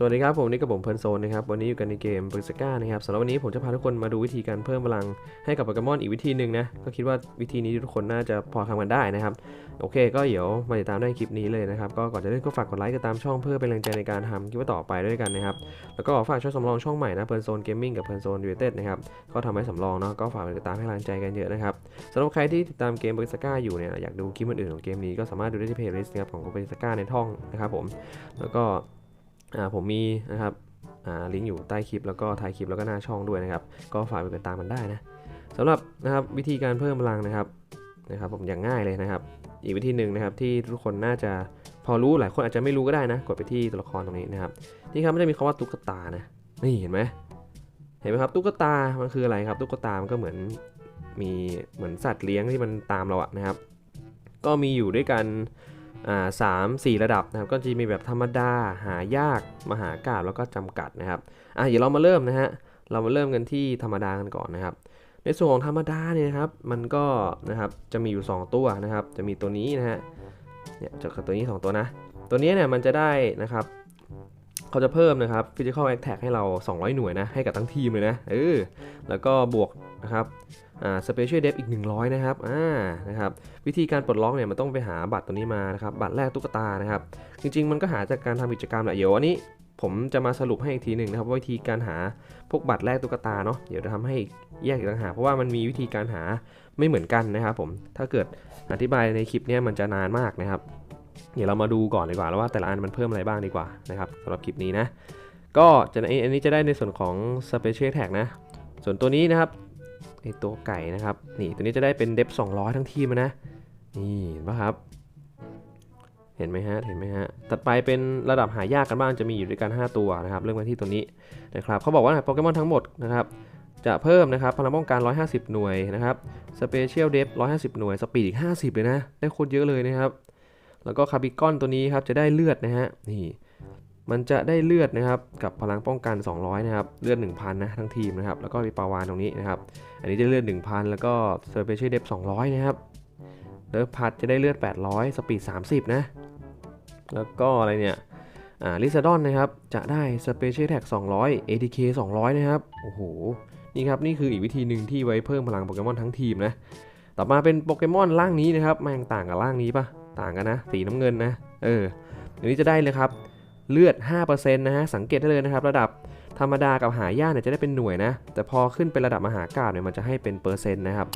สวัสดีครับ ผมนี่กับผมเพลินโซนนะครับ วันนี้อยู่กันในเกมบริสก้านะครับสำหรับวันนี้ผมจะพาทุกคนมาดูวิธีการเพิ่มพลังให้กับโปเกมอนอีกวิธีหนึ่งนะ ก็คิดว่าวิธีนี้ทุกคนน่าจะพอทำกันได้นะครับ โอเค ก็เดี๋ยวมาติดตามได้คลิปนี้เลยนะครับ ก็ก่อนจะเริ่มก็ฝากกดไลค์ติดตามช่องเพื่อเป็นแรงใจในการทำคลิปต่อไปด้วยกันนะครับ แล้วก็ฝากช่องสำรองช่องใหม่นะเพลินโซนเกมมิ่งกับเพลินโซนยูเต็ดนะครับ ก็ทำให้สำรองเนาะ ก็ฝากติดตามให้แรงใจกันเยอะนะครับสำหรับใครที่ติดตามเกมบริสก้าอยู่เนี่ยอยากดูคลิปอื่นๆของเกมนี้ก็สามารถดูได้ที่เพจลิสต์นะครับของบริสก้าในท่องนะครับผมแล้วก็ ผมมีนะครับอ่าลิงก์อยู่ใต้คลิปแล้วก็ท้ายคลิปแล้วก็หน้าช่องด้วยนะครับ ก็ฝากไปติดตามมันได้นะสำหรับนะครับวิธีการเพิ่มพลังนะครับนะครับผมอย่างง่ายเลยนะครับ อีกวิธีหนึ่งนะครับที่ทุกคนน่าจะพอรู้หลายคนอาจจะไม่รู้ก็ได้นะ กดไปที่ตัวละครตรงนี้นะครับนี่ครับมันจะมีคำว่าตุ๊กตานะนี่เห็นไหมเห็นไหมครับตุ๊กตา มันคืออะไรครับ ตุ๊กตา มันก็เหมือนมีเหมือนสัตว์เลี้ยงที่มันตามเราอะนะครับ ก็มีอยู่ด้วยกัน สามสี่ระดับนะครับ ก็จะมีแบบธรรมดา หายาก มหากาบแล้วก็จำกัดนะครับอะเดี๋ยวเรามาเริ่มนะฮะ เรามาเริ่มกันที่ธรรมดากันก่อนนะครับ ในส่วนของธรรมดาเนี่ยนะครับ มันก็นะครับ จะมีอยู่ 2 ตัวนะครับ จะมีตัวนี้นะฮะ เนี่ยจะกับตัวนี้ 2 ตัวนะ ตัวนี้เนี่ยมันจะได้นะครับ เขาจะเพิ่มนะครับ physical attack ให้เรา 200 หน่วยนะ ให้กับทั้งทีมเลยนะ เออ แล้วก็บวกนะครับ อ่า special depth อีก 100 นะครับ อ่า นะครับ วิธีการปลดล็อกเนี่ยมันต้องไปหาบัตรตัวนี้มานะครับ บัตรแรกตุ๊กตานะครับ จริง ๆ มันก็หาจากการทำกิจกรรมแหละ เดี๋ยววันนี้ผมจะมาสรุปให้อีกทีหนึ่งนะครับว่าวิธีการหาพวกบัตรแรกตุ๊กตาเนาะ เดี๋ยวจะทำให้แยกอีกต่างหากเพราะว่ามันมีวิธีการหาไม่เหมือนกันนะครับผม ถ้าเกิดอธิบายในคลิปเนี้ยมันจะนานมากนะครับ เดี๋ยวเรามาดูก่อนดีกว่าแล้วว่าแต่ละอันมันเพิ่มอะไรบ้างดีกว่านะครับสำหรับคลิปนี้นะ ก็จะอันนี้จะได้ในส่วนของ Special Tag นะ ส่วนตัวนี้นะครับไอตัวไก่นะครับ นี่ตัวนี้จะได้เป็นเดฟ200 ทั้งทีมนะ นี่เห็นปะครับ เห็นไหมฮะ เห็นไหมฮะถัดไปเป็นระดับหายากกันบ้างจะมีอยู่ด้วยกัน 5 ตัวนะครับ เริ่มกันที่ตัวนี้นะครับเขาบอกว่าโปเกมอนทั้งหมดนะครับจะเพิ่มนะครับพลังป้องกัน 150 หน่วยนะครับสเปเชียลเดฟ150 หน่วย สปีดอีก 50 เลยนะ ได้โคตรเยอะเลยนะครับ แล้วก็คาร์บิกอนตัวนี้ครับจะได้เลือดนะฮะนี่มันจะได้เลือดนะครับกับพลังป้องกัน 200 นะครับ เลือด 1,000 นะทั้งทีมนะครับ แล้วก็มีปาวานตรงนี้นะครับ อันนี้จะเลือด 1,000 แล้วก็สเปเชียลเดฟ200 นะครับเลิฟพัดจะได้เลือด 800 สปีด 30 นะ แล้วก็อะไรเนี่ย อ่า ลิซาดอนนะครับ จะได้สเปเชียลแท็ก200 ATK 200 นะครับ โอ้โห นี่ครับ นี่คืออีกวิธีหนึ่งที่ไว้เพิ่มพลังโปเกมอนทั้งทีมนะ ต่อมาเป็นโปเกมอนร่างนี้นะครับแม่งต่างกับร่างนี้ปะ ต่างกันนะ สีน้ำเงินนะเอออันนี้จะได้เลยครับเลือด 5%นะฮะสังเกตได้เลยนะครับ ระดับธรรมดากับหายากเนี่ยจะได้เป็นหน่วยนะ แต่พอขึ้นเป็นระดับมหากาพย์เนี่ยมันจะให้เป็นเปอร์เซ็นต์นะครับ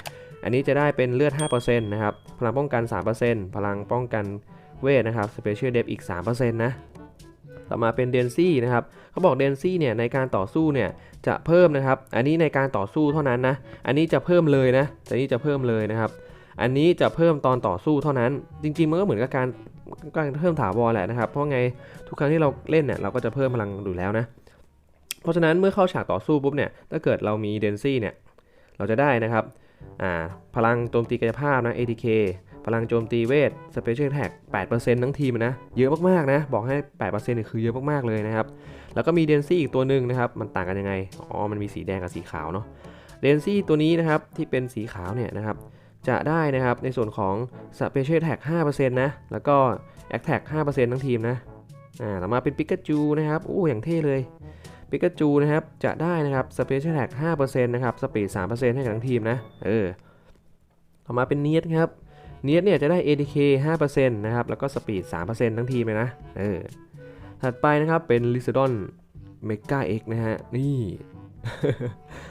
อันนี้จะได้เป็นเลือด 5%นะครับ พลังป้องกัน 3%พลังป้องกันเวทนะครับ Special Depth อีก 3%นะต่อมาเป็นเดนซี่นะครับเขาบอกเดนซี่เนี่ยในการต่อสู้เนี่ยจะเพิ่มนะครับ อันนี้ในการต่อสู้เท่านั้นนะ อันนี้จะเพิ่มเลยนะแต่นี้จะเพิ่มเลยนะครับ อันนี้จะเพิ่มตอนต่อสู้เท่านั้น จริงๆมันก็เหมือนกับการการเพิ่มถาวรแหละนะครับ เพราะไงทุกครั้งที่เราเล่นเนี่ยเราก็จะเพิ่มพลังอยู่แล้วนะ เพราะฉะนั้นเมื่อเข้าฉากต่อสู้ปุ๊บเนี่ย ถ้าเกิดเรามีเดนซี่เนี่ย เราจะได้นะครับ อ่า พลังโจมตีกายภาพนะ ATK พลังโจมตีเวท Special Attack 8%ทั้งทีมนะ เยอะมากๆนะ บอกให้ 8%เนี่ยคือเยอะมากๆเลยนะครับ แล้วก็มีเดนซี่อีกตัวหนึ่งนะครับ มันต่างกันยังไง อ๋อ มันมีสีแดงกับสีขาวเนาะ เดนซี่ตัวนี้นะครับที่เป็นสีขาวเนี่ยนะครับ จะได้นะครับในส่วนของ Special Attack 5%นะ แล้วก็ Attack 5%ทั้งทีมนะ อ่า ต่อมาเป็นปิกาจูนะครับ โอ้อย่างเท่เลยปิกาจูนะครับ จะได้นะครับ Special Attack 5%นะครับสปีด3%ให้กับทั้งทีมนะ เออ ต่อมาเป็นเนียดครับ เนียดเนี่ยจะได้ ATK 5%นะครับ แล้วก็สปีด3%ทั้งทีมเลยนะ เออ ถัดไปนะครับเป็น l ิซดอนเมกาเอ็กนะฮะ นี่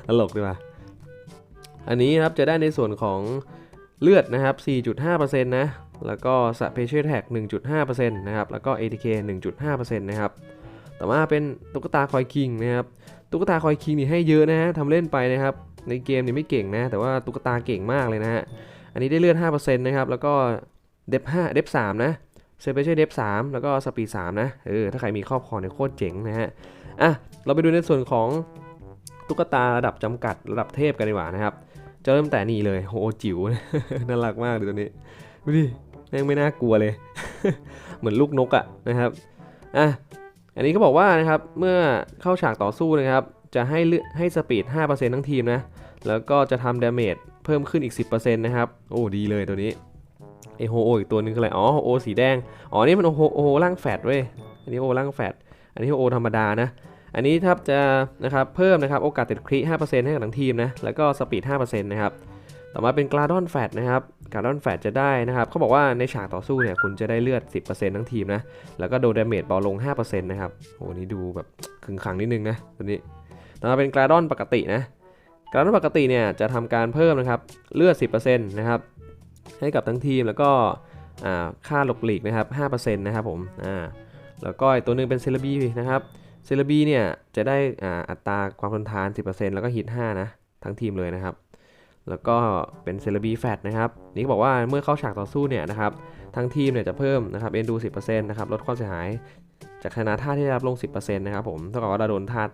ตลกดีว่ะอันนี้ครับจะได้ในส่วนของ เลือดนะครับ 4.5%นะ แล้วก็ Special Attack 1.5%นะครับ แล้วก็ ATK 1.5%นะครับ ต่อมาเป็นตุ๊กตาคอยคิงนะครับ ตุ๊กตาคอยคิงนี่ให้เยอะนะฮะทำเล่นไปนะครับ ในเกมนี่ไม่เก่งนะ แต่ว่าตุ๊กตาเก่งมากเลยนะฮะ อันนี้ได้เลือด 5%นะครับ แล้วก็เดฟ5เดฟ3นะเซเปเชียลเดฟ3แล้วก็สปีด3นะ เออ ถ้าใครมีครอบครองเนี่ยโคตรเจ๋งนะฮะ อะ เราไปดูในส่วนของตุ๊กตาระดับจำกัดระดับเทพกันดีกว่านะครับ จะเริ่มแต่นี่เลยโหจิ๋วน่ารักมากเลยตัวนี้ดูดิแม่งไม่น่ากลัวเลย เหมือนลูกนกอะนะครับอะอันนี้ก็บอกว่านะครับเมื่อเข้าฉากต่อสู้นะครับ จะให้เลือให้สปีด 5%ทั้งทีมนะ แล้วก็จะทำดาเมจเพิ่มขึ้นอีก 10%นะครับ โอ้ดีเลยตัวนี้ไอโฮโออีกตัวนึงคืออะไรอ๋อโฮโอสีแดงอ๋อนี่มันโอโฮโอร่างแฟดเว้ยอันนี้โอร่างแฟดอันนี้โอธรรมดานะ อันนี้ถ้าจะนะครับเพิ่มนะครับโอกาสติดคริ5%ให้กับทั้งทีมนะแล้วก็สปีด5%นะครับต่อมาเป็นกราดอนแฟตนะครับกราดอนแฟตจะได้นะครับเขาบอกว่าในฉากต่อสู้เนี่ยคุณจะได้เลือด 10%ทั้งทีมนะแล้วก็โดนดาเมจเบาลง 5%นะครับโอ้นี่ดูแบบขึงขังนิดนึงนะตัวนี้ต่อมาเป็นกราดอนปกตินะกราดอนปกติเนี่ยจะทำการเพิ่มนะครับเลือด 10%นะครับให้กับทั้งทีมแล้วก็อ่าค่าหลบหลีกนะครับ5%นะครับผมอ่าแล้วก็อีกตัวนึงเป็นเซเลบีนะครับ เซเลบีเนี่ยจะได้อ่าอัตราความทนทาน 10%แล้วก็ฮิต5นะทั้งทีมเลยนะครับ แล้วก็เป็นเซเลบีแฟตนะครับ นี่บอกว่าเมื่อเข้าฉากต่อสู้เนี่ยนะครับทั้งทีมเนี่ยจะเพิ่มนะครับเอ็นดู 10%นะครับลดความเสียหาย จากชนะธาตุที่ได้รับลง 10%นะครับผมเท่ากับว่าเราโดนธาตุ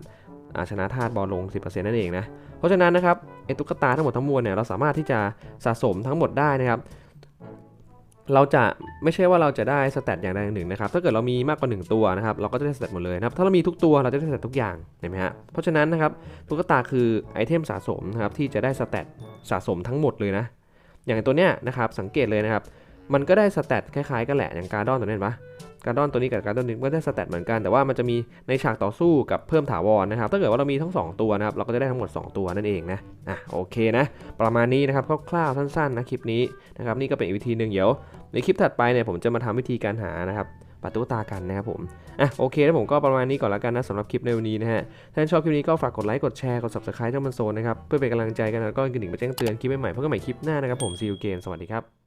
อ่าชนะธาตุบอลลง 10%นั่นเองนะ เพราะฉะนั้นนะครับไอตุ๊กตาทั้งหมดทั้งมวลเนี่ยเราสามารถที่จะสะสมทั้งหมดได้นะครับ เราจะไม่ใช่ว่าเราจะได้สแตทอย่างใดอย่างหนึ่งนะครับ ถ้าเกิดเรามีมากกว่า 1 ตัวนะครับ เราก็จะได้สแตทหมดเลยนะครับ ถ้าเรามีทุกตัวเราจะได้สแตททุกอย่างเห็นไหมฮะ เพราะฉะนั้นนะครับตุ๊กตาคือไอเทมสะสมนะครับที่จะได้สแตทสะสมทั้งหมดเลยนะ อย่างตัวเนี้ยนะครับสังเกตเลยนะครับ มันก็ได้สแตทคล้ายๆกันแหละอย่างการดอนตัวนี้เห็นปะการดอนตัวนี้กับการดอนนี้ก็ได้สแตทเหมือนกันแต่ว่ามันจะมีในฉากต่อสู้กับเพิ่มถาวรนะครับ ถ้าเกิดว่าเรามีทั้ง 2 ตัวนะครับเราก็จะได้ทั้งหมด 2 ตัวนั่นเองนะอะโอเคนะ ประมาณนี้นะครับคร่าวๆสั้นๆนะคลิปนี้นะครับนี่ก็เป็นอีกวิธีหนึ่งเดี๋ยว ในคลิปถัดไปเนี่ยผมจะมาทำวิธีการหานะครับปัดตุ๊กตากันนะครับผมอะโอเคแล้วผมก็ประมาณนี้ก่อนแล้วกันนะสำหรับคลิปในวันนี้นะฮะถ้าชอบคลิปนี้ก็ฝากกดไลค์กดแชร์กด subscribe เจ้ามันโซนนะครับเพื่อเป็นกำลังใจกันแล้วก็กระดิ่งมาแจ้งเตือนคลิปใหม่ๆเพราะกันใหม่คลิปหน้านะครับผม see you again สวัสดีครับ